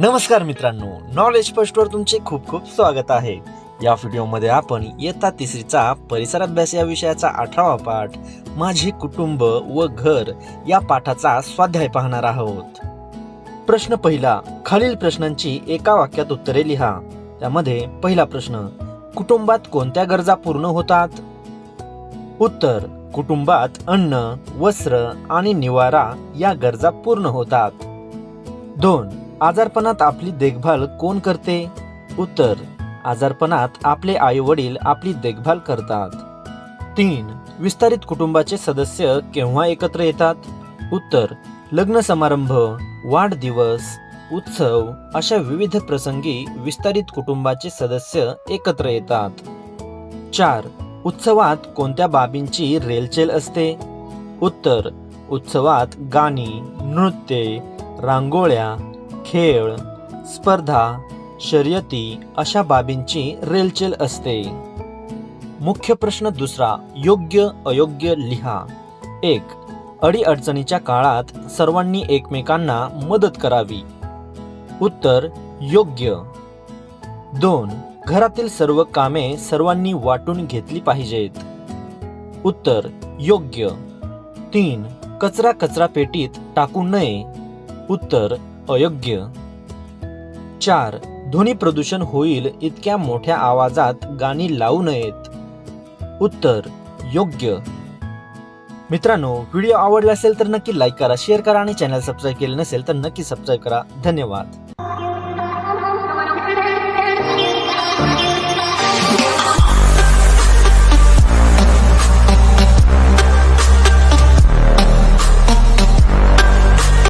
नमस्कार मित्रांनो knowledge first var तुमचे खूप खूप स्वागत आहे. या व्हिडिओमध्ये आपण इयत्ता तिसरीचा परिसर अभ्यास या विषयाचा अठरावा पाठ माझे कुटुंब व घर या पाठाचा स्वाध्याय पाहणार आहोत. प्रश्न पहिला खालील प्रश्नांची एका वाक्यात उत्तरे लिहा. त्यामध्ये पहिला प्रश्न कुटुंबात कोणत्या गरजा पूर्ण होतात? उत्तर कुटुंबात अन्न वस्त्र आणि निवारा या गरजा पूर्ण होतात. दोन आजारपणात आपली देखभाल कोण करते? उत्तर आजारपणात आपले आई वडील आपली देखभाल करतात. तीन विस्तारित कुटुंबाचे सदस्य केव्हा एकत्र येतात? उत्तर लग्न समारंभ वाढदिवस उत्सव अशा विविध प्रसंगी विस्तारित कुटुंबाचे सदस्य एकत्र येतात. चार उत्सवात कोणत्या बाबींची रेलचेल असते? उत्तर उत्सवात गाणी नृत्ये रांगोळ्या खेळ स्पर्धा शर्यती अशा बाबींची रेलचेल असते. मुख्य प्रश्न दुसरा योग्य अयोग्य लिहा. एक अडीअडचणीच्या काळात सर्वांनी एकमेकांना मदत करावी. उत्तर योग्य. दोन घरातील सर्व कामे सर्वांनी वाटून घेतली पाहिजेत. उत्तर योग्य. तीन कचरा कचरा पेटीत टाकू नये. उत्तर अयोग्य. चार ध्वनी प्रदूषण होईल इतक्या मोठ्या आवाजात गाणी लावू नयेत. उत्तर योग्य. मित्रांनो व्हिडिओ आवडला असेल तर नक्की लाईक करा शेअर करा आणि चॅनल सबस्क्राईब केले नसेल तर नक्की सबस्क्राईब करा. धन्यवाद.